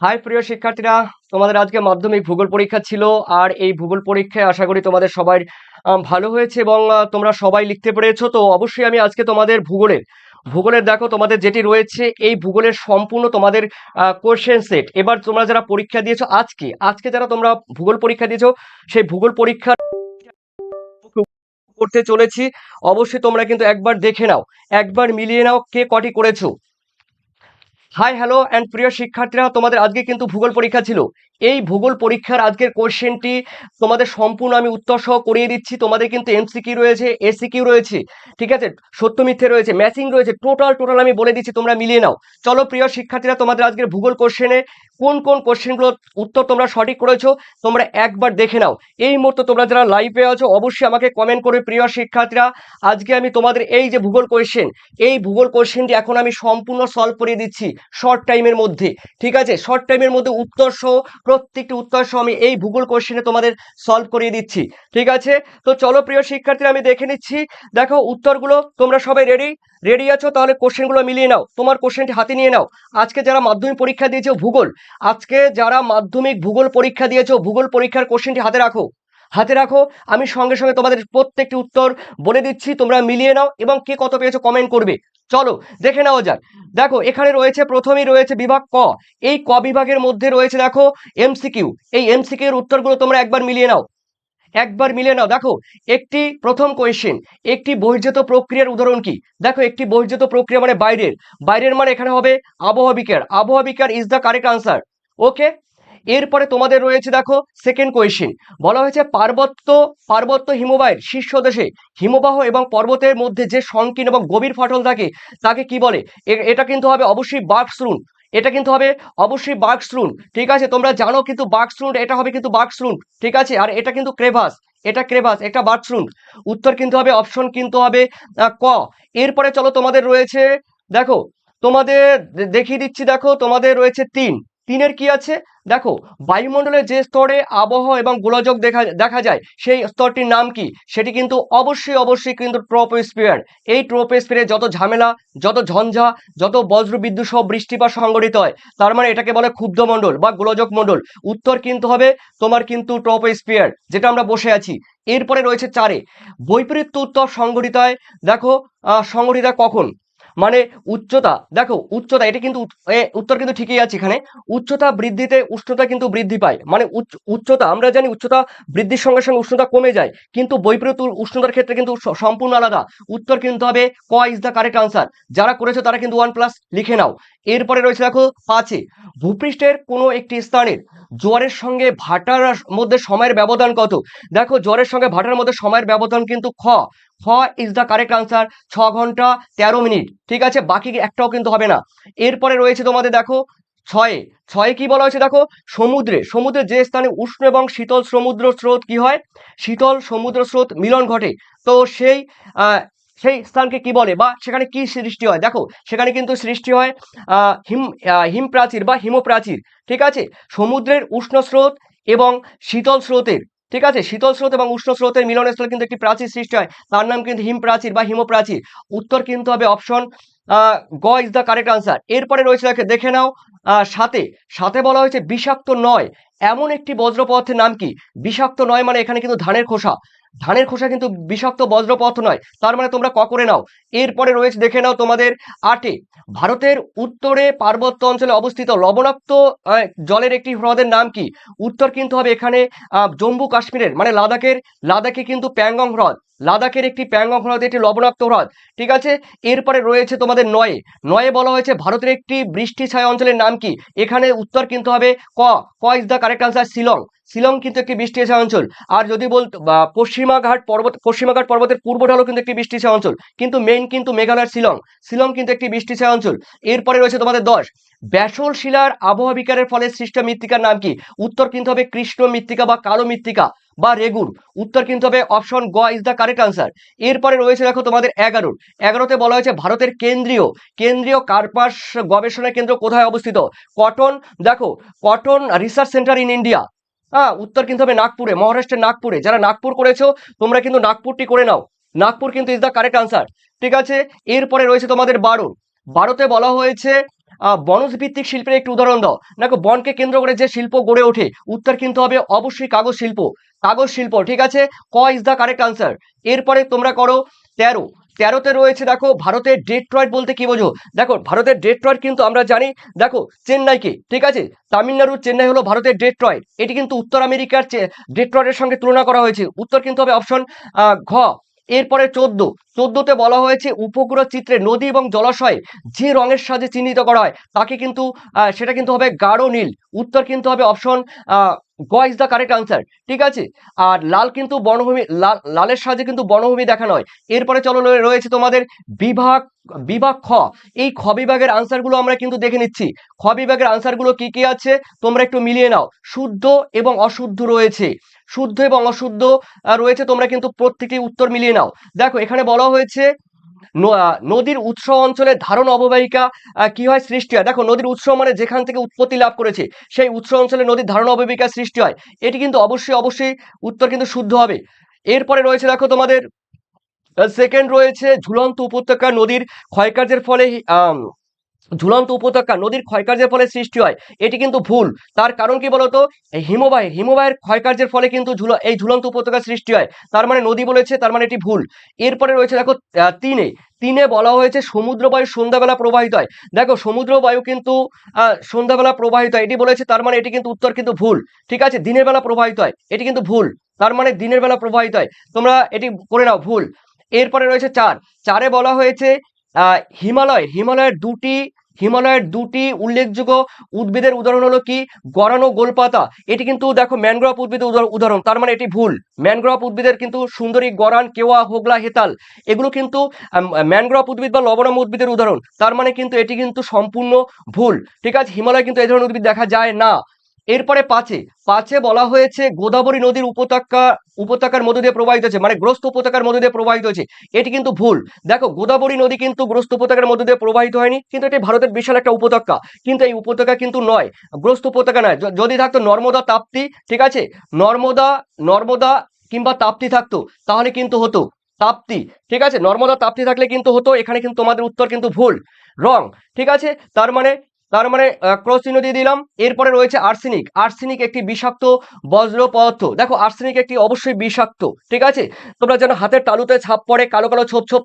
High প্রিয় শিক্ষার্থীরা। তোমাদের আজকে মাধ্যমিক ভূগোল পরীক্ষা ছিল, আর এই ভূগোল পরীক্ষায় আশা করি তোমাদের সবাই ভালো হয়েছে এবং তোমরা সবাই লিখতে পেরেছ। তো অবশ্যই আমি আজকে তোমাদের ভূগোলের ভূগোলের দেখো তোমাদের যেটি রয়েছে, এই ভূগোলের সম্পূর্ণ তোমাদের কোশ্চেন সেট এবার তোমরা যারা পরীক্ষা দিয়েছ আজকে আজকে যারা তোমরা ভূগোল পরীক্ষা দিয়েছ, সেই ভূগোল পরীক্ষা করতে চলেছি। অবশ্যই তোমরা কিন্তু একবার দেখে নাও, একবার মিলিয়ে নাও কে কটি করেছ। হাই হ্যালো অ্যান্ড প্রিয় শিক্ষার্থীরা, তোমাদের আজকে কিন্তু ভূগোল পরীক্ষা ছিল। এই ভূগোল পরীক্ষার আজকের কোয়েশ্চেনটি তোমাদের সম্পূর্ণ আমি উত্তর সহ করিয়ে দিচ্ছি। তোমাদের কিন্তু এমসিকিউ রয়েছে এসিকিউ রয়েছে, ঠিক আছে? সত্য মিথ্যে রয়েছে ম্যাচিং রয়েছে টোটাল টোটাল আমি বলে দিচ্ছি, তোমরা মিলিয়ে নাও। চলো প্রিয় শিক্ষার্থীরা, তোমাদের আজকের ভূগোল কোশ্চেনে কোন কোন কোশ্চেনগুলোর উত্তর তোমরা সঠিক করেছ, তোমরা একবার দেখে নাও। এই মুহূর্তে তোমরা যারা লাইভে আছো, অবশ্যই আমাকে কমেন্ট করে প্রিয় শিক্ষার্থীরা। আজকে আমি তোমাদের এই যে ভূগোল কোয়েশ্চেন এই ভূগোল কোশ্চেনটি এখন আমি সম্পূর্ণ সলভ করিয়ে দিচ্ছি শর্ট টাইমের মধ্যে। ঠিক আছে? শর্ট টাইমের মধ্যে উত্তর সহ, প্রত্যেকটি উত্তর সহ আমি এই ভূগোল কোশ্চেনে তোমাদের সলভ করিয়ে দিচ্ছি। ঠিক আছে? তো চলো প্রিয় শিক্ষার্থীরা, আমি দেখে নিচ্ছি। দেখো, উত্তরগুলো তোমরা সবাই রেডি রেডি আছো? তাহলে কোশ্চেনগুলো মিলিয়ে নাও। তোমার কোশ্চেনটি হাতে নিয়ে নাও। আজকে যারা মাধ্যমিক পরীক্ষা দিয়েছ ভূগোল, আজকে যারা মাধ্যমিক ভূগোল পরীক্ষা দিয়েছ, ভূগোল পরীক্ষার কোশ্চেনটি হাতে রাখো। হাতে রাখো, আমি সঙ্গে সঙ্গে তোমাদের প্রত্যেকটি উত্তর বলে দিচ্ছি, তোমরা মিলিয়ে নাও এবং কে কত পেয়েছ কমেন্ট করবে। চলো, দেখে নেওয়া যাক। দেখো, এখানে রয়েছে, প্রথমেই রয়েছে বিভাগ ক। এই ক বিভাগের মধ্যে রয়েছে, দেখো এমসিকিউ এই এমসিকিউ এর উত্তরগুলো তোমরা একবার মিলিয়ে নাও। একবার মিলে নাও। দেখো, একটি প্রথম কোয়েশ্চেন একটি বহির্জাত প্রক্রিয়ার উদাহরণ কি? দেখো, একটি বহির্জাত প্রক্রিয়া মানে বাইরের। বাইরের মানে এখানে হবে আবহাওয়া বিকার আবহাওয়া বিকার is the correct answer okay এরপরে তোমাদের রয়েছে, দেখো সেকেন্ড কোয়েশ্চেন বলা হয়েছে পার্বত্য পার্বত্য হিমবাহের শীর্ষ দেশে হিমবাহ এবং পর্বতের মধ্যে যে সংকীর্ণ এবং গভীর ফাটল থাকে, তাকে কি বলে? এটা কিন্তু হবে অবশ্যই বাঘশ্রুণ এটা কিন্তু হবে অবশ্যই বাঘশ্রুণ ঠিক আছে? তোমরা জানো কিন্তু বাঘশ্রুণ এটা হবে কিন্তু বাঘশ্রুণ ঠিক আছে? আর এটা কিন্তু ক্রেভাস, এটা ক্রেভাস, এটা বাঘশ্রুণ উত্তর কিন্তু হবে, অপশন কিন্তু হবে ক। এরপরে চলো তোমাদের রয়েছে, দেখো, তোমাদের দেখিয়ে দিচ্ছি, দেখো, তোমাদের রয়েছে তিন। তিনের কি আছে? দেখো, বায়ুমণ্ডলের যে স্তরে আবহাওয়া এবং গোলযোগ দেখা দেখা যায়, সেই স্তরটির নাম কি? সেটি কিন্তু অবশ্যই অবশ্যই কিন্তু ট্রোপোস্ফিয়ার। এই ট্রোপোস্ফিয়ারে যত ঝামেলা, যত ঝঞ্ঝা, যত বজ্র বিদ্যুৎ সহ বৃষ্টিপাত সংঘটিত হয়, তার মানে এটাকে বলে ক্ষুব্ধ মণ্ডল বা গোলযোগ মণ্ডল। উত্তর কিন্তু হবে তোমার কিন্তু ট্রোপোস্ফিয়ার, যেটা আমরা বসে আছি। এরপরে রয়েছে চারে। বৈপরীত্য উত্তর সংঘটিত হয়, দেখো সংগঠিত কখন? মানে উচ্চতা, দেখো উচ্চতা, এটা কিন্তু উত্তর কিন্তু ঠিকই আছে এখানে। উচ্চতা বৃদ্ধিতে উষ্ণতা কিন্তু বৃদ্ধি পায়। মানে উচ্চ- উচ্চতা, আমরা জানি উচ্চতা বৃদ্ধির সঙ্গে সঙ্গে উষ্ণতা কমে যায়, কিন্তু বৈপরীত্য উষ্ণতার ক্ষেত্রে কিন্তু সম্পূর্ণ আলাদা। উত্তর কিন্তু হবে ক ইজ দ্য কারেক্ট আনসার যারা করেছ তারা কিন্তু ওয়ান প্লাস লিখে নাও। এরপরে রয়েছে দেখো পাঁচে। ভূপৃষ্ঠের কোনো একটি স্থানের জোয়ারের সঙ্গে ভাটার মধ্যে সময়ের ব্যবধান কত? দেখো, জ্বরের সঙ্গে ভাটার মধ্যে সময়ের ব্যবধান কিন্তু খ। খ ইজ দ্য কারেক্ট আনসার ছ ঘণ্টা তেরো মিনিট, ঠিক আছে? বাকি একটাও কিন্তু হবে না। এরপরে রয়েছে তোমাদের, দেখো, ছয়ে। ছয়ে কি বলা হয়েছে, দেখো? সমুদ্রে সমুদ্রে যে স্থানে উষ্ণ এবং শীতল সমুদ্র স্রোত কি হয়? শীতল সমুদ্র স্রোত মিলন ঘটে। তো সেই সেই স্থানকে কি বলে? বা সেখানে কি সৃষ্টি হয়? দেখো, সেখানে কিন্তু সৃষ্টি হয় হিম হিমপ্রাচীর বা হিমপ্রাচীর ঠিক আছে? সমুদ্রের উষ্ণ স্রোত এবং শীতল স্রোতের, ঠিক আছে? শীতল স্রোত এবং উষ্ণ স্রোতের মিলনস্থলে কিন্তু একটি প্রাচীর সৃষ্টি হয়। তার নাম কিন্তু হিমপ্রাচীর বা হিমপ্রাচীর উত্তর কিন্তু হবে অপশন গ ইজ দ্য কারেক্ট আনসার এরপরে রয়েছে দেখে দেখে নাও সাথে সাথে বলা হয়েছে বিষাক্ত নয়। এমন একটি বজ্র পদার্থের নাম কি? বিষাক্ত নয় মানে এখানে কিন্তু ধানের খোসা। ধানের খোসা কিন্তু বিষাক্ত বজ্রপথ নয়, তার মানে তোমরা ক করে নাও। এরপরে রয়েছে, দেখে নাও তোমাদের আটে, ভারতের উত্তরে পার্বত্য অঞ্চলে অবস্থিত লবণাক্ত জলের একটি হ্রদের নাম কি? উত্তর কিন্তু হবে এখানে জম্মু কাশ্মীরের মানে লাদাখের, লাদাখে কিন্তু প্যাংগং হ্রদ, লাদাখের একটি প্যাংগং হ্রদ একটি লবণাক্ত হ্রদ, ঠিক আছে? এরপরে রয়েছে তোমাদের নয়ে নয়ে বলা হয়েছে ভারতের একটি বৃষ্টি ছায়া অঞ্চলের নাম কি? এখানে উত্তর কিন্তু হবে ক ক is the correct answer Shillong. Shillong কিন্তু একটি বৃষ্টি ছায়া অঞ্চল। আর যদি বলতো বা পশ্চিমাঘাট পর্বত, পশ্চিমাঘাট পর্বতের পূর্ব ঢালও কিন্তু একটি বৃষ্টি ছায়া অঞ্চল। কিন্তু মেইন কিন্তু মেঘালয়ের শিলং। শিলং কিন্তু একটি বৃষ্টি ছায়া অঞ্চল। এরপরে রয়েছে তোমাদের দশ। ব্যাসল শিলার আবহাওয়া বিকারের ফলে সৃষ্ট মৃত্তিকার নাম কি? উত্তর কিন্তু হবে কৃষ্ণ মৃত্তিকা বা কালো মৃত্তিকা বা রেগুর উত্তর কিন্তু হবে অপশন গ ইজ দ্য কারেক্ট আনসার এরপরে রয়েছে দেখো তোমাদের এগারোর এগারোতে বলা হয়েছে ভারতের কেন্দ্রীয়। কেন্দ্রীয় কার্পাস গবেষণা কেন্দ্র কোথায় অবস্থিত? কটন, দেখো, cotton research centre in India হ্যাঁ উত্তর কিন্তু হবে নাগপুরে, মহারাষ্ট্রের নাগপুরে। যারা নাগপুর করেছ, তোমরা কিন্তু নাগপুরটি করে নাও। নাগপুর কিন্তু ইজ দ্য কারেক্ট আনসার ঠিক আছে? এরপরে রয়েছে তোমাদের বারো। বারোতে বলা হয়েছে বনজ ভিত্তিক শিল্পের একটি উদাহরণ দাও। দেখো, বনকে কেন্দ্র করে যে শিল্প গড়ে ওঠে, উত্তর কিন্তু হবে অবশ্যই কাগজ শিল্প। কাগজ শিল্প, ঠিক আছে? ক ইজ দ্য কারেক্ট আনসার এরপরে তোমরা করো, তেরো। তেরোতে রয়েছে, দেখো, ভারতের ডেট্রয়েড বলতে কি বোঝো? দেখো, ভারতের ডেট্রয়েট কিন্তু আমরা জানি, দেখো, চেন্নাইকে, ঠিক আছে? তামিলনাড়ুর চেন্নাই হলো ভারতের ডেট্রয়েট এটি কিন্তু উত্তর আমেরিকার ডেট্রয়েটের সঙ্গে তুলনা করা হয়েছে। উত্তর কিন্তু হবে অপশন ঘ। এরপরে চোদ্দ। চোদ্দতে বলা হয়েছে, উপগ্রহ চিত্রে নদী এবং জলাশয়ে যে রঙের সাথে চিহ্নিত করা হয়, তাকে কিন্তু সেটা কিন্তু হবে গাঢ় নীল। উত্তর কিন্তু হবে অপশন গ ইজ দ্য কারেক্ট আনসার ঠিক আছে? আর লাল কিন্তু বনভূমি, লাল, লালের সাহায্যে কিন্তু বনভূমি দেখানো হয় এরপরে চলো রয়েছে তোমাদের বিভাগ বিভাগ খ। এই খ বিভাগের আনসারগুলো আমরা কিন্তু দেখে নিচ্ছি। খ বিভাগের আনসারগুলো কি কি আছে? তোমরা একটু মিলিয়ে নাও। শুদ্ধ এবং অশুদ্ধ রয়েছে। শুদ্ধ এবং অশুদ্ধ রয়েছে তোমরা কিন্তু প্রত্যেকটি উত্তর মিলিয়ে নাও। দেখো, এখানে বলা হয়েছে নদীর উৎস অঞ্চলে ধারণ অববাহিকা কি হয়? সৃষ্টি হয়। দেখো, নদীর উৎস মানে যেখান থেকে উৎপত্তি লাভ করেছে, সেই উৎস অঞ্চলে নদীর ধারণ অববাহিকা সৃষ্টি হয়। এটি কিন্তু অবশ্যই অবশ্যই উত্তর কিন্তু শুদ্ধ হবে। এরপরে রয়েছে, দেখো, তোমাদের সেকেন্ড রয়েছে ঝুলন্ত উপত্যকা নদীর ক্ষয়কার্যের ফলে ঝুলন্ত উপত্যকা নদীর ক্ষয়কার্যের ফলে সৃষ্টি হয়। এটি কিন্তু ভুল। তার কারণ কি বলতো? এই হিমবাহের হিমবাহের ক্ষয়কার্যের ফলে কিন্তু ঝুল, এই ঝুলন্ত উপত্যকা সৃষ্টি হয়। তার মানে নদী বলেছে, তার মানে এটি ভুল। এরপরে রয়েছে দেখো তিনে। তিনে বলা হয়েছে সমুদ্র বায়ু সন্ধ্যাবেলা প্রবাহিত হয়। দেখো সমুদ্র বায়ু কিন্তু সন্ধ্যাবেলা প্রবাহিত হয়। এটি বলেছে, তার মানে এটি কিন্তু উত্তর কিন্তু ভুল। ঠিক আছে, দিনের বেলা প্রবাহিত হয়। এটি কিন্তু ভুল। তার মানে দিনের বেলা প্রবাহিত হয়। তোমরা এটি করে নাও, ভুল। এরপরে রয়েছে চার। চারে বলা হয়েছে হিমালয়। হিমালয়ের দুটি হিমালয়ের দুটি উল্লেখযোগ্য উদ্ভিদের উদাহরণ হলো কি? গড়ানো গোলপাতা। এটি কিন্তু দেখো ম্যানগ্রোভ উদ্ভিদের উদাহরণ। তার মানে এটি ভুল। ম্যানগ্রোভ উদ্ভিদের কিন্তু সুন্দরী গরান, কেওয়া, হোগলা, হেতাল এগুলো কিন্তু ম্যানগ্রোভ উদ্ভিদ বা লবণম উদ্ভিদের উদাহরণ। তার মানে কিন্তু এটি কিন্তু সম্পূর্ণ ভুল। ঠিক আছে, হিমালয় কিন্তু এই ধরনের উদ্ভিদ দেখা যায় না। এরপরে পাঁচে পাঁচে বলা হয়েছে গোদাবরী নদীর উপত্যকা, উপত্যকার মধ্য দিয়ে প্রবাহিত হচ্ছে মানে গ্রস্ত উপত্যকার মধ্য দিয়ে প্রবাহিত হচ্ছে এটি কিন্তু ভুল। দেখো, গোদাবরী নদী কিন্তু গ্রস্ত উপত্যকার মধ্য দিয়ে প্রবাহিত হয়নি, কিন্তু এটি ভারতের বিশাল একটা উপত্যকা। কিন্তু এই উপত্যকা কিন্তু নয়, গ্রস্ত উপত্যকা নয়। যদি থাকতো নর্মদা তাপ্তি, ঠিক আছে? নর্মদা নর্মদা কিংবা তাপ্তি থাকতো, তাহলে কিন্তু হতো তাপ্তি, ঠিক আছে? নর্মদা তাপ্তি থাকলে কিন্তু হতো, এখানে কিন্তু তোমাদের উত্তর কিন্তু ভুল, রং, ঠিক আছে? তার মানে তার মানে ক্রস চিহ্ন দিয়ে দিলাম। এরপরে রয়েছে আর্সেনিক। আর্সেনিক একটি বিষাক্ত বজ্র পদার্থ। দেখো, আর্সেনিক একটি অবশ্যই বিষাক্ত, ঠিক আছে? তোমরা যেন হাতের তালুতে ছাপ পড়ে, কালো কালো ছোপ ছোপ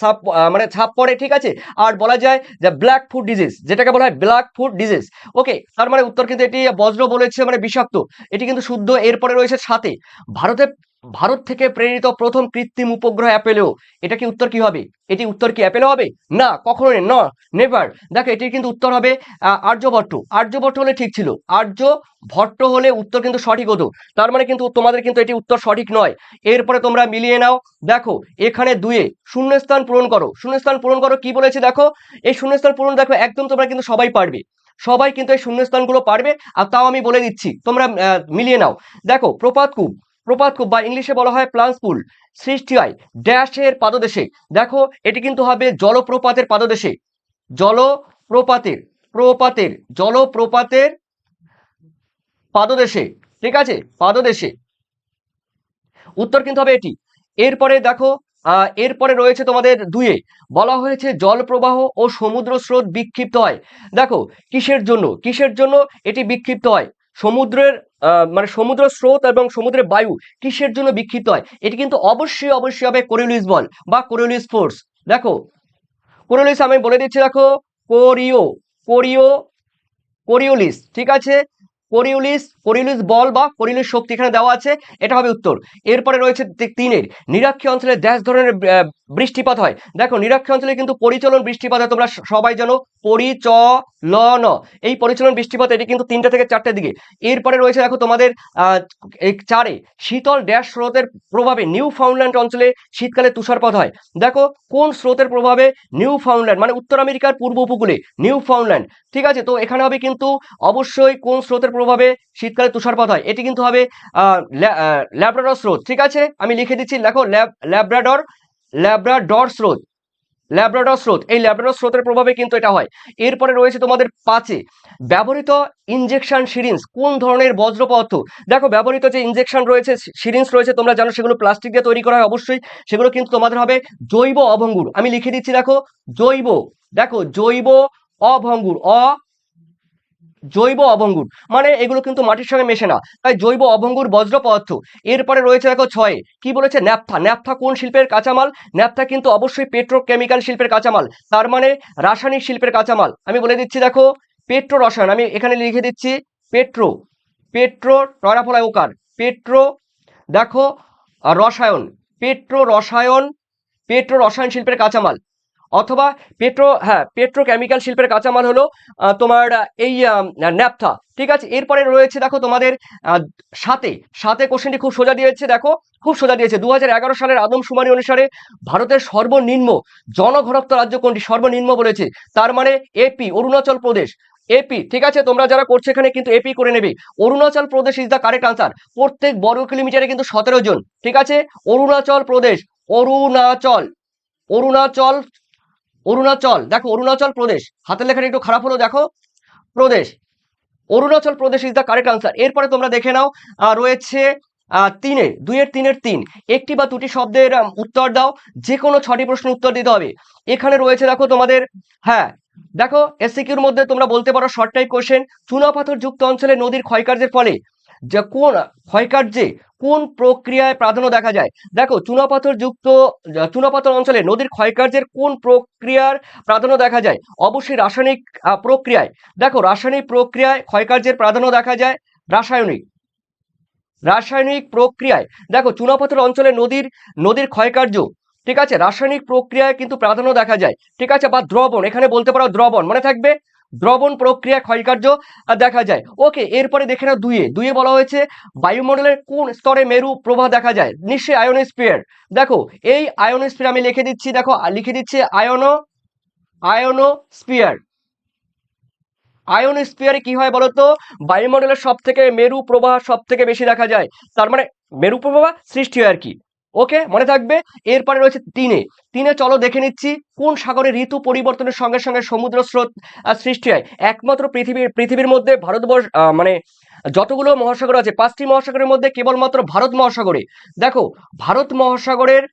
ছাপ মানে ছাপ পড়ে, ঠিক আছে? আর বলা যায় যে ব্ল্যাক ফুড ডিজিজ যেটাকে বলা হয় ব্ল্যাক ফুড ডিজিজ ওকে তার মানে উত্তর কিন্তু এটি বজ্র বলেছে মানে বিষাক্ত। এটি কিন্তু শুদ্ধ, এরপরে রয়েছে সাথে ভারতে ভারত থেকে প্রেরিত প্রথম কৃত্রিম উপগ্রহ অ্যাপেলো। এটা কি উত্তর কি হবে? এটি উত্তর কি অ্যাপেলো হবে? না কখনো ন নেভার দেখো, এটির কিন্তু উত্তর হবে আর্যভট্ট আর্যভট্ট হলে ঠিক ছিল। আর্য ভট্ট হলে উত্তর কিন্তু সঠিক হতো। তার মানে কিন্তু তোমাদের কিন্তু এটি উত্তর সঠিক নয়। এরপরে তোমরা মিলিয়ে নাও। দেখো, এখানে দুয়ে শূন্যস্থান পূরণ করো। শূন্যস্থান পূরণ করো কি বলেছে দেখো? এই শূন্যস্থান পূরণ দেখো, একদম তোমরা কিন্তু সবাই পারবে। সবাই কিন্তু এই শূন্যস্থানগুলো পারবে। আর তাও আমি বলে দিচ্ছি, তোমরা মিলিয়ে নাও। দেখো প্রপাতকূপ প্রপাতকূপ বা ইংলিশে বলা হয় প্লান্সপুল সৃষ্টি হয় ড্যাশের পাদদেশে। দেখো, এটি কিন্তু হবে জলপ্রপাতের পাদদেশে। জলপ্রপাতের, প্রপাতের, জলপ্রপাতের পাদদেশে, ঠিক আছে? পাদদেশে। উত্তর কিন্তু হবে এটি। এরপরে দেখো এরপরে রয়েছে তোমাদের দুয়ে বলা হয়েছে জলপ্রবাহ ও সমুদ্র স্রোত বিক্ষিপ্ত হয়। দেখো, কিসের জন্য? কিসের জন্য এটি বিক্ষিপ্ত হয়? সমুদ্রের মানে সমুদ্র স্রোত এবং সমুদ্রের বায়ু কিসের জন্য বিক্ষিপ্ত হয়? এটি কিন্তু অবশ্যই অবশ্যই হবে কোরিওলিস বল বা কোরিওলিস ফোর্স দেখো কোরিওলিস আমি বলে দিচ্ছি, দেখো কোরিও কোরিও কোরিওলিস ঠিক আছে? কোরিওলিস কোরিওলিস বল বা কোরিওলিস শক্তি এখানে দেওয়া আছে, এটা হবে উত্তর। এরপরে রয়েছে তিনের, নিরক্ষী অঞ্চলে দেশ ধরনের বৃষ্টিপাত হয়। দেখো, নিরক্ষী অঞ্চলে কিন্তু পরিচলন বৃষ্টিপাত হয়, তোমরা সবাই জানো, পরিচলন। এই পরিচলন বৃষ্টিপাত, এটি কিন্তু তিনটা থেকে চারটের দিকে। এরপরে রয়েছে, দেখো, তোমাদের চারে, শীতল ড্যাশ স্রোতের প্রভাবে নিউ ফাউন্ডল্যান্ড অঞ্চলে শীতকালে তুষারপাত হয়। দেখো, কোন স্রোতের প্রভাবে নিউ ফাউন্ডল্যান্ড মানে উত্তর আমেরিকার পূর্ব উপকূলে নিউ ফাউন্ডল্যান্ড ঠিক আছে? তো এখানে হবে কিন্তু অবশ্যই কোন স্রোতের প্রভাবে শীতকালে তুষারপাত হয়। এটি কিন্তু হবে ল্যাব্রাডর স্রোত। ঠিক আছে? আমি লিখে দিচ্ছি ল্যাব ল্যাব্রাডর ল্যাব্রাডর স্রোত। ল্যাব্রাডর স্রোত। এই ল্যাব্রাডর স্রোতের প্রভাবে কিন্তু এটা হয়। এরপরে রয়েছে তোমাদের পাঁচে। ব্যবহৃত ইনজেকশন সিরিঞ্জ কোন ধরনের বজ্র পদার্থ? দেখো, ব্যবহৃত যে ইনজেকশন রয়েছে সিরিঞ্জ রয়েছে, তোমরা জানো, সেগুলো প্লাস্টিক দিয়ে তৈরি করা হয়, অবশ্যই। সেগুলো কিন্তু তোমাদের হবে জৈব অভঙ্গুর। আমি লিখে দিচ্ছি, দেখো, জৈব। দেখো, জৈব অভঙ্গুর, অ জৈব অভঙ্গুর মানে এগুলো কিন্তু মাটির সঙ্গে মেশে না, তাই জৈব অভঙ্গুর বজ্র পদার্থ। এরপরে রয়েছে দেখো ছয়ে, কি বলেছে? ন্যাপথা। ন্যাপথা কোন শিল্পের কাঁচামাল? ন্যাপথা কিন্তু অবশ্যই পেট্রোকেমিক্যাল শিল্পের কাঁচামাল, তার মানে রাসায়নিক শিল্পের কাঁচামাল। আমি বলে দিচ্ছি দেখো পেট্রো রসায়ন আমি এখানে লিখে দিচ্ছি পেট্রো পেট্রো রয়াফলায় ওকার পেট্রো দেখো, রসায়ন পেট্রো রসায়ন পেট্রো রসায়ন শিল্পের কাঁচামাল। অথবা পেট্রো হ্যাঁ পেট্রোকেমিক্যাল শিল্পের কাঁচামাল হলো তোমার এই ন্যাপথা। ঠিক আছে? এরপরে রয়েছে দেখো তোমাদের সাতে। সাতে কোশ্চেনটি খুব সোজা দিয়েছে, দেখো? খুব সোজা দিয়েছে। দু হাজার এগারো সালের আদমশুমারি অনুসারে ভারতের সর্বনিম্ন জনঘনত্ব রাজ্য কোনটি? সর্বনিম্ন বলেছে। তার মানে এপি অরুণাচল প্রদেশ। এপি ঠিক আছে? তোমরা যারা করছ এখানে কিন্তু এপি করে নেবে। Arunachal Pradesh is the correct answer প্রত্যেক বর্গ কিলোমিটারে কিন্তু সতেরো জন। ঠিক আছে? অরুণাচল প্রদেশ। অরুণাচল। অরুণাচল অরুণাচল, দেখো অরুণাচল প্রদেশ। হাতের লেখাটা একটু খারাপ হলো দেখো, Pradesh. Arunachal Pradesh is the correct answer এরপরে তোমরা দেখে নাও রয়েছে তিনে, দুইয়ের তিনের তিন। একটি বা দুটি শব্দের উত্তর দাও যে কোনো ছটি প্রশ্নের উত্তর দিতে হবে। এখানে রয়েছে, দেখো তোমাদের হ্যাঁ দেখো এসসিকিউর মধ্যে তোমরা বলতে পারো শর্ট টাইপ কোশ্চেন চুনাপাথর যুক্ত অঞ্চলে নদীর ক্ষয়কার্যের ফলে যে কোন ক্ষয়কার্যে কোন প্রক্রিয়ায় প্রাধান্য দেখা যায়? দেখো, চুনাপাথর যুক্ত, চুনাপাথর অঞ্চলে নদীর ক্ষয়কার্যের কোন প্রক্রিয়ার প্রাধান্য দেখা যায়? অবশ্যই রাসায়নিক প্রক্রিয়ায়। দেখো, রাসায়নিক প্রক্রিয়ায় ক্ষয়কার্যের প্রাধান্য দেখা যায় রাসায়নিক। রাসায়নিক প্রক্রিয়ায়। দেখো, চুনাপাথর অঞ্চলে নদীর নদীর ক্ষয়কার্য। ঠিক আছে? রাসায়নিক প্রক্রিয়ায় কিন্তু প্রাধান্য দেখা যায়। ঠিক আছে? বা দ্রবণ। এখানে বলতে পারো দ্রবণ। মনে থাকবে? দ্রবণ প্রক্রিয়া ক্ষয়কার্য দেখা যায়। ওকে এরপরে দেখে না দুইয়ে। দুইয়ে বলা হয়েছে, বায়ুমণ্ডলের কোন স্তরে মেরু প্রবাহ দেখা যায়? নিশ্চয়ই আয়োনোস্ফিয়ার। দেখো, এই আয়োনোস্ফিয়ার আমি লিখে দিচ্ছি, দেখো লিখে দিচ্ছি আয়নো আয়ন স্পিয়ারে কি হয় বলতো? বায়ুমণ্ডলের সব থেকে মেরু প্রবাহ সব থেকে বেশি দেখা যায়। তার মানে মেরু প্রবাহ সৃষ্টি হয় আর কি। ওকে মনে থাকবে? এরপরে রয়েছে তিনে। তিনে চলো দেখে নিচ্ছি কোন সাগরে ঋতু পরিবর্তনের সঙ্গে সঙ্গে সমুদ্র স্রোত সৃষ্টি হয়। একমাত্র পৃথিবীর পৃথিবীর মধ্যে ভারতবর্ষ মানে যতগুলো মহাসাগর আছে, পাঁচটি মহাসাগরের মধ্যে কেবলমাত্র ভারত মহাসাগরে। দেখো, ভারত মহাসাগরের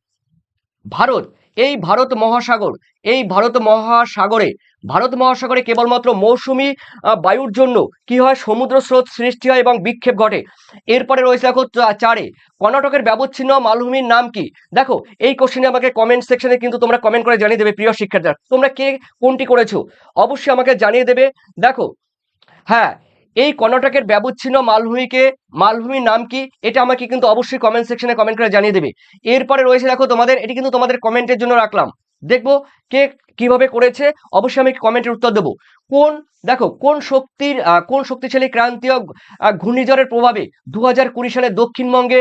ভারত, এই ভারত মহাসাগর, এই ভারত মহাসাগরে ভারত মহাসাগরে কেবলমাত্র মৌসুমি বায়ুর জন্য কি হয়? সমুদ্র স্রোত সৃষ্টি হয় এবং বিক্ষেপ ঘটে। এরপরে রয়েছে দেখো চারে। কর্ণাটকের ব্যবচ্ছিন্ন মালভূমির নাম কি? দেখো, এই কোশ্চেনে আমাকে কমেন্ট সেকশনে কিন্তু তোমরা কমেন্ট করে জানিয়ে দেবে, প্রিয় শিক্ষার্থীরা। তোমরা কে, কোনটি করেছ? অবশ্যই আমাকে জানিয়ে দেবে। দেখো হ্যাঁ এই কর্ণাটকের ব্যবচ্ছিন্ন মালভূমিকে, মালভূমির নাম কি? এটা আমাকে কিন্তু অবশ্যই কমেন্ট সেকশনে কমেন্ট করে জানিয়ে দেবে। এরপরে রয়েছে দেখো তোমাদের, এটি কিন্তু তোমাদের কমেন্টের জন্য রাখলাম। দেখব কে কীভাবে করেছে, অবশ্যই আমি কমেন্টের উত্তর দেবো। কোন, দেখো, কোন শক্তির কোন শক্তিশালী ক্রান্তীয় ঘূর্ণিঝড়ের প্রভাবে দু হাজার কুড়ি সালে দক্ষিণবঙ্গে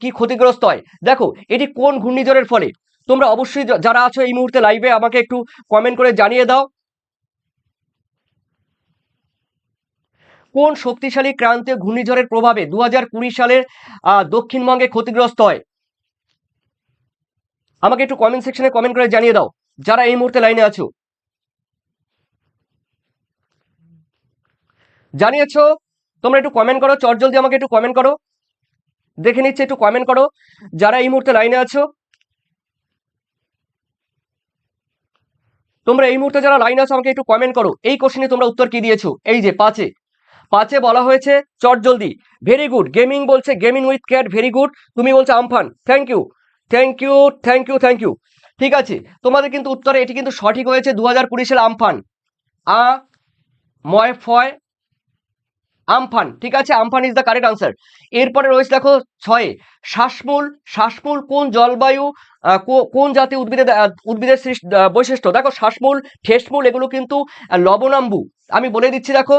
কি ক্ষতিগ্রস্ত হয়? দেখো, এটি কোন ঘূর্ণিঝড়ের ফলে? তোমরা অবশ্যই যারা আছো এই মুহূর্তে লাইভে আমাকে একটু কমেন্ট করে জানিয়ে দাও। কোন শক্তিশালী ক্রান্তীয় ঘূর্ণিঝড়ের প্রভাবে দু হাজার কুড়ি সালের দক্ষিণবঙ্গে ক্ষতিগ্রস্ত হয়? আমাকে একটু কমেন্ট সেকশনে কমেন্ট করে জানিয়ে দাও, যারা এই মুহূর্তে লাইনে আছো। জানিয়েছো, তোমরা একটু কমেন্ট করো, চট জলদি আমাকে একটু কমেন্ট করো। দেখে নিচ্ছে, একটু কমেন্ট করো, যারা এই মুহূর্তে লাইনে আছো। তোমরা এই মুহূর্তে যারা লাইন আছো, আমাকে একটু কমেন্ট করো, এই কোশ্চেনে তোমরা উত্তর কি দিয়েছ? এই যে, পাঁচে। পাঁচে বলা হয়েছে, চট জলদি ভেরি গুড গেমিং বলছে gaming with cat very good তুমি বলছো Amphan thank you thank you thank you thank you ঠিক আছে, তোমাদের কিন্তু উত্তরে, এটি কিন্তু সঠিক হয়েছে দু হাজার কুড়ি আমফান। আ, ময়, ফয়, আমফান, ঠিক আছে? Amphan is the correct answer এরপরে রয়েছে দেখো ছয়ে, শ্বাসমূল শ্বাসমূল কোন জলবায়ু কোন জাতীয় উদ্ভিদের উদ্ভিদের বৈশিষ্ট্য? দেখো শ্বাসমূল, ঠেসমূল, এগুলো কিন্তু লবণাম্বু। আমি বলে দিচ্ছি দেখো,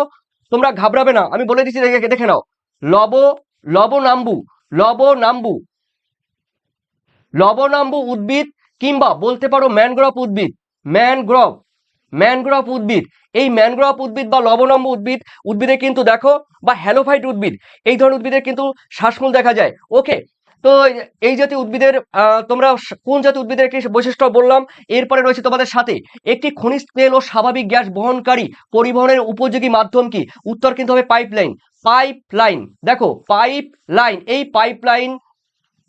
তোমরা ঘাবড়াবে না, আমি বলে দিচ্ছি দেখে দেখে নাও। লব, লবণাম্বু লবণাম্বু। লবণাম্বু উদ্ভিদ কিংবা বলতে পারো ম্যানগ্রোভ উদ্ভিদ। ম্যানগ্রোভ ম্যানগ্রোভ উদ্ভিদ। এই ম্যানগ্রোভ উদ্ভিদ বা লবণাম্বু উদ্ভিদ, উদ্ভিদে কিন্তু দেখো, বা হ্যালোফাইট উদ্ভিদ, এই ধরনের উদ্ভিদের কিন্তু শ্বাসমূল দেখা যায়। ওকে, তো এই জাতীয় উদ্ভিদের তোমরা কোন জাতীয় উদ্ভিদের একটি বৈশিষ্ট্য বললাম? এরপরে রয়েছে তোমাদের সাথে একটি খনিজ তেল ও স্বাভাবিক গ্যাস বহনকারী পরিবহনের উপযোগী মাধ্যম কি? উত্তর কিন্তু হবে পাইপ লাইন পাইপ লাইন দেখো পাইপ লাইন এই পাইপ লাইন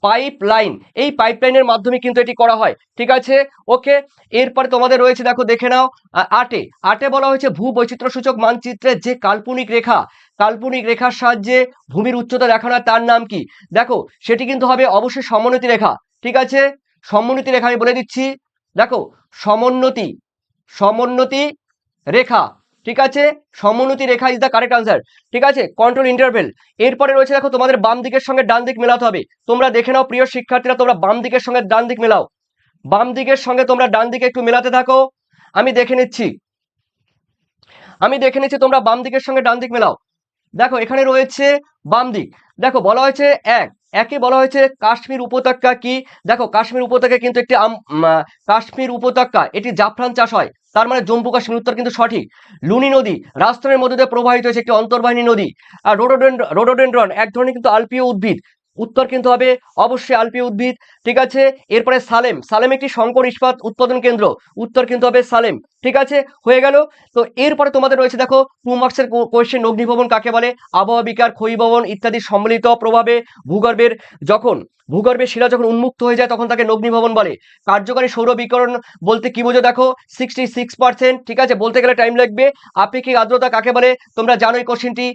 পাইপ লাইন এই পাইপ লাইনের মাধ্যমে কিন্তু এটি করা হয়। ঠিক আছে? ওকে এরপরে তোমাদের রয়েছে, দেখো, দেখে নাও আটে। আটে বলা হয়েছে ভূ সূচক মানচিত্রে যে কাল্পনিক রেখা, কাল্পনিক রেখার সাহায্যে ভূমির উচ্চতা দেখানো হয় তার নাম কি? দেখো, সেটি কিন্তু হবে অবশ্যই সমোন্নতি রেখা। ঠিক আছে? সমোন্নতি রেখা আমি বলে দিচ্ছি। দেখো, সমোন্নতি সমোন্নতি রেখা। ঠিক আছে? সমোন্নতি রেখা ইজ দ্য কারেক্ট আনসার ঠিক আছে? কন্ট্রোল ইন্টারভেল এরপরে রয়েছে দেখো তোমাদের বাম দিকের সঙ্গে ডান দিক মেলাতে হবে। তোমরা দেখে নাও প্রিয় শিক্ষার্থীরা, তোমরা বাম দিকের সঙ্গে ডান দিক মেলাও। বাম দিকের সঙ্গে তোমরা ডান দিকে একটু মেলাতে থাকো। আমি দেখে নিচ্ছি। আমি দেখে নিচ্ছি তোমরা বাম দিকের সঙ্গে ডান দিক মেলাও। দেখো এখানে রয়েছে বাম দিক। দেখো বলা হয়েছে এক একে বলা হয়েছে কাশ্মীর উপত্যকা কি? দেখো, কাশ্মীর উপত্যকা কিন্তু একটি কাশ্মীর উপত্যকা, এটি জাফরান চাষ হয়। তার মানে জম্মু কাশ্মীর উত্তর কিন্তু সঠিক। লুনি নদী, রাজস্থানের মধ্যে দিয়ে প্রবাহিত হয়েছে একটি অন্তর্বাহিনী নদী। আর রোডোডেন্ড রোডোডেন্ড্রন এক ধরনের কিন্তু আলপীয় উদ্ভিদ। উত্তর কিন্তু হবে অবশ্যই আলপি উদ্ভিদ, ঠিক আছে? এরপরে সালেম সালেম একটি শঙ্কর ইস্পাত উৎপাদন কেন্দ্র, উত্তর কিন্তু হবে সালেম, ঠিক আছে? হয়ে গেল। তো এরপরে তোমাদের রয়েছে দেখো টু মার্কসের কোয়েশ্চেন অগ্নিভবন কাকে বলে? আবহাওয়া বিকার ক্ষয়ীভবন ইত্যাদি সম্মিলিত প্রভাবে ভূগর্ভের যখন ভূগর্ভের শিলা যখন উন্মুক্ত হয়ে যায়, তখন তাকে নগ্নিভবন বলে। কার্যকারী সৌর বিকরণ বলতে কি বোঝো দেখো? সিক্সটি সিক্স পার্সেন্ট ঠিক আছে? বলতে গেলে টাইম লাগবে। আপেক্ষিক আর্দ্রতা কাকে বলে? তোমরা জানো এই কোশ্চেনটি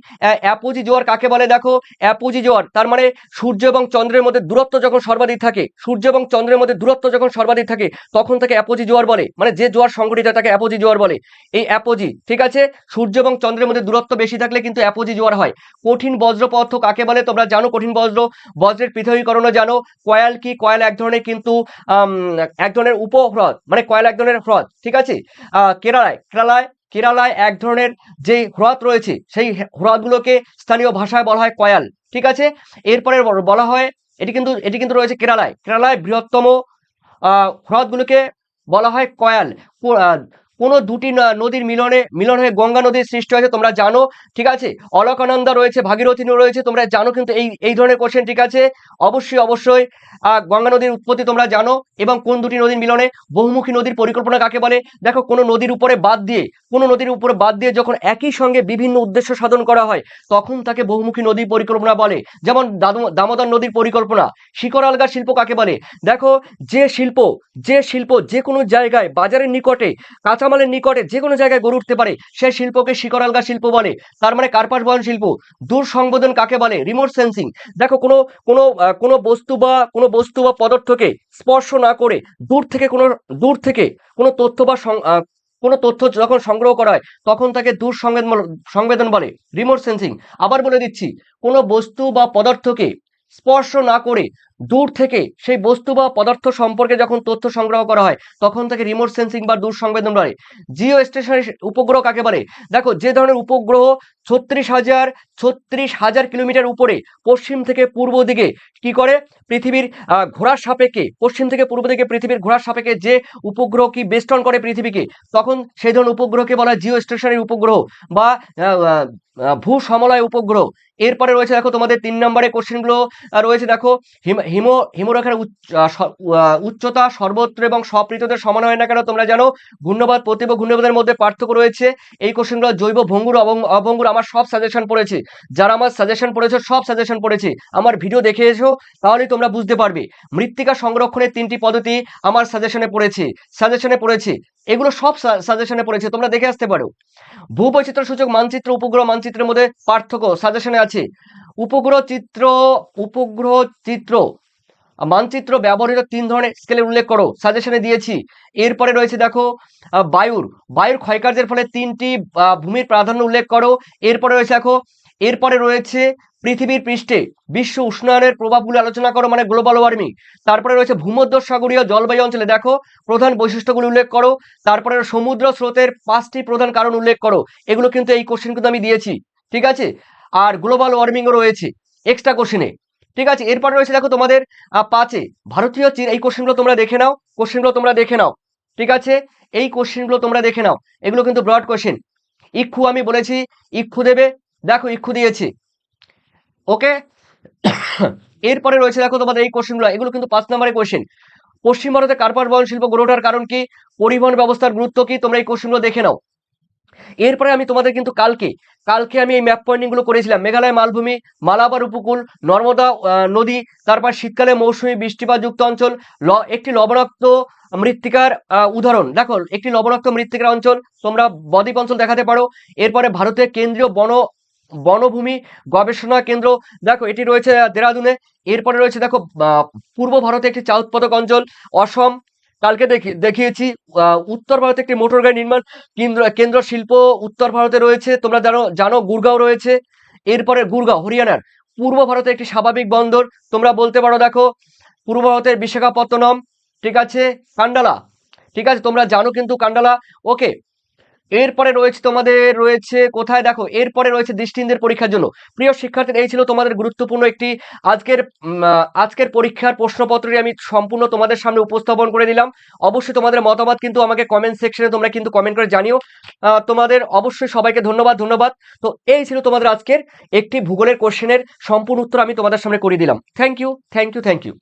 অ্যাপোজি জোয়ার কাকে বলে দেখো? অ্যাপোজি জোয়ার, তার মানে সূর্য এবং চন্দ্রের মধ্যে দূরত্ব যখন সর্বাধিক থাকে, সূর্য এবং চন্দ্রের মধ্যে দূরত্ব যখন সর্বাধিক থাকে, তখন তাকে অ্যাপোজি জোয়ার বলে। মানে যে জোয়ার হয়, তাকে অ্যাপোজি জোয়ার বলে। এই অ্যাপোজি, ঠিক আছে? সূর্য এবং চন্দ্রের মধ্যে দূরত্ব বেশি থাকলে কিন্তু অ্যাপোজি জোয়ার হয়। কঠিন বজ্রপথ কাকে বলে? তোমরা জানো কঠিন বজ্র। বজ্রের পৃথকীকরণও জানো, কয়াল কি? কয়াল এক ধরনের কিন্তু এক ধরনের উপহ্রদ মানে কয়াল এক ধরনের হ্রদ, ঠিক আছে? কেরালায় কেরালায় কেরালায় এক ধরনের যে হ্রদ রয়েছে, সেই হ্রদগুলোকে স্থানীয় ভাষায় বলা হয় কয়াল, ঠিক আছে? এরপরে বলা হয়, এটি কিন্তু এটি কিন্তু রয়েছে কেরালায়। কেরালায় বৃহত্তম হ্রদগুলোকে বলা হয় কয়াল কোনো দুটি নদীর মিলনে, মিলন হয়ে গঙ্গা নদীর সৃষ্টি হয়েছে, তোমরা জানো, ঠিক আছে? অলকানন্দা রয়েছে ভাগীরথী রয়েছে, তোমরা জানো কিন্তু এই এই ধরনের কোশ্চেন ঠিক আছে? অবশ্যই অবশ্যই গঙ্গা নদীর উৎপত্তি তোমরা জানো, এবং কোন দুটি নদীর মিলনে, বহুমুখী নদীর পরিকল্পনা কাকে বলে? দেখো, কোনো নদীর উপরে বাদ দিয়ে, কোনো নদীর উপরে বাদ দিয়ে যখন একই সঙ্গে বিভিন্ন উদ্দেশ্য সাধন করা হয়, তখন তাকে বহুমুখী নদী পরিকল্পনা বলে। যেমন দামোদর নদীর পরিকল্পনা শিকড় আলগা শিল্প কাকে বলে? দেখো, যে শিল্প যে শিল্প যে কোনো জায়গায়, বাজারের নিকটে কাঁচামালের নিকটে যে কোনো জায়গায় গড়ে উঠতে পারে, সে শিল্পকে শিকড় আলগা শিল্প বলে। তার মানে কার্পাস বহন শিল্প দূর সংবেদন কাকে বলে? রিমোট সেন্সিং দেখো, কোনো কোনো কোনো বস্তু বা, কোনো বস্তু বা পদার্থকে স্পর্শ না করে দূর থেকে কোনো, দূর থেকে কোনো তথ্য বা কোনো তথ্য যখন সংগ্রহ করা হয়, তখন তাকে দূর সংবেদন বলে রিমোট সেন্সিং আবার বলে দিচ্ছি, কোনো বস্তু বা পদার্থকে স্পর্শ না করে দূর থেকে সেই বস্তু বা পদার্থ সম্পর্কে যখন তথ্য সংগ্রহ করা হয়, তখন তাকে রিমোট সেন্সিং বা দূর সংবেদন বলে। জিও স্টেশনারি উপগ্রহ কাকে বলে? দেখো, যে ধরনের উপগ্রহ ছত্রিশ হাজার ছত্রিশ হাজার কিলোমিটার উপরে পশ্চিম থেকে পূর্ব দিকে কি করে? পৃথিবীর ঘোড়ার সাপেক্ষে, পশ্চিম থেকে পূর্ব দিকে পৃথিবীর ঘোড়ার সাপেক্ষে যে উপগ্রহ কি বেস্টন করে পৃথিবীকে, তখন সেই ধরনের উপগ্রহকে বলা হয় জিও স্টেশনারি উপগ্রহ বা ভূ সমলয় উপগ্রহ। এরপরে রয়েছে দেখো তোমাদের তিন নম্বরে কোশ্চেনগুলো রয়েছে দেখো, হিম- হিম হিমরেখার উচ্চতা, সর্বত্র এবং সব সমান হয় না কেন তোমরা জানো? ঘূর্ণবাদ প্রতিভ ঘূর্ণবাদের মধ্যে পার্থক্য রয়েছে। এই কোশ্চেনগুলো জৈব ভঙ্গুর এবং অভঙ্গুর আমার সব সাজেশন পড়েছে। যারা আমার সাজেশন পড়েছে, সব সাজেশন পড়েছে। আমার ভিডিও দেখে এসো তাহলেই তোমরা বুঝতে পারবে। মৃত্তিকা সংরক্ষণের তিনটি পদ্ধতি আমার সাজেশনে পড়েছে। সাজেশনে পড়েছে এগুলো সব সাজেশনে পড়েছে, তোমরা দেখে আসতে পারো। ভূবৈচিত্র্য সূচক মানচিত্র, উপগ্রহ মানচিত্রের মধ্যে পার্থক্য সাজেশনে আছে। উপগ্রহ চিত্র উপগ্রহ চিত্র। মানচিত্র ব্যবহৃত তিন ধরনের স্কেলের উল্লেখ করো সাজেশনে দিয়েছি। এরপরে রয়েছে দেখো বায়ুর। বায়ুর ক্ষয়কার্যের ফলে তিনটি ভূমির প্রাধান্য উল্লেখ করো। এরপরে রয়েছে দেখো, এরপরে রয়েছে পৃথিবীর পৃষ্ঠে বিশ্ব উষ্ণায়নের প্রভাবগুলো আলোচনা করো মানে গ্লোবাল ওয়ার্মিং তারপরে রয়েছে ভূমধ্যসাগরীয় জলবায়ু অঞ্চলে দেখো, প্রধান বৈশিষ্ট্যগুলো উল্লেখ করো। তারপরে সমুদ্র স্রোতের পাঁচটি প্রধান কারণ উল্লেখ করো। এগুলো কিন্তু এই কোশ্চেন কিন্তু আমি দিয়েছি, ঠিক আছে? আর গ্লোবাল ওয়ার্মিংও রয়েছে এক্সট্রা কোশ্চেনে ঠিক আছে? এরপরে রয়েছে দেখো তোমাদের পাঁচে, ভারতীয় চীন, এই কোশ্চেনগুলো তোমরা দেখে নাও কোশ্চেনগুলো তোমরা দেখে নাও, ঠিক আছে? এই কোশ্চেনগুলো তোমরা দেখে নাও, এগুলো কিন্তু ব্রড কোশ্চেন ইক্ষু আমি বলেছি, ইক্ষু দেবে, দেখো ইক্ষু দিয়েছি। ওকে এরপরে রয়েছে দেখো তোমাদের এই কোশ্চেনগুলো এগুলো কিন্তু পাঁচ নম্বরের কোশ্চেন পশ্চিম ভারতে কার্পাস বহন শিল্প গড়ে ওঠার কারণ কি? পরিবহন ব্যবস্থার গুরুত্ব কি? তোমরা এই কোশ্চেনগুলো দেখে নাও। এরপরে আমি তোমাদের কিন্তু কালকে কালকে আমি এই ম্যাপ পয়েন্টিংগুলো করেছিলাম। মেঘালয় মালভূমি, মালাবার উপকূল, নর্মদা নদী, তারপর শীতকালে মৌসুমী বৃষ্টিপাতযুক্ত অঞ্চল, ল- একটি লবণাক্ত মৃত্তিকার উদাহরণ। দেখো, একটি লবণাক্ত মৃত্তিকার অঞ্চল, তোমরা বদ্বীপ অঞ্চল দেখাতে পারো। এরপরে ভারতের কেন্দ্রীয় বন বনভূমি গবেষণা কেন্দ্র। দেখো, এটি রয়েছে দেরাদুনে। এরপরে রয়েছে, দেখো পূর্ব ভারতে একটি চা উৎপাদক অঞ্চল, অসম। কালকে দেখি, দেখিয়েছি উত্তর ভারতে একটি মোটর গাড়ি নির্মাণ কেন্দ্র কেন্দ্র শিল্প উত্তর ভারতে রয়েছে। তোমরা জানো জানো, গুরগাঁও রয়েছে। এরপরে গুরগাঁও, হরিয়ানার। পূর্ব ভারতে একটি স্বাভাবিক বন্দর, তোমরা বলতে পারো, দেখো, পূর্ব ভারতের বিশাখাপত্তনম। ঠিক আছে, কান্ডালা। ঠিক আছে, তোমরা জানো কিন্তু কান্ডালা। ওকে এরপরে রয়েছে তোমাদের, রয়েছে কোথায়? দেখো, এরপরে রয়েছে দৃষ্টিহীনদের পরীক্ষার জন্য। প্রিয় শিক্ষার্থী এই ছিল তোমাদের গুরুত্বপূর্ণ একটি আজকের আজকের পরীক্ষার প্রশ্নপত্রটি। আমি সম্পূর্ণ তোমাদের সামনে উপস্থাপন করে দিলাম অবশ্যই তোমাদের মতামত কিন্তু আমাকে কমেন্ট সেকশনে তোমরা কিন্তু কমেন্ট করে জানিও। তোমাদের অবশ্যই সবাইকে ধন্যবাদ ধন্যবাদ। তো এই ছিল তোমাদের আজকের একটি ভূগোলের কোশ্চেনের সম্পূর্ণ উত্তর আমি তোমাদের সামনে করে দিলাম। Thank you thank you thank you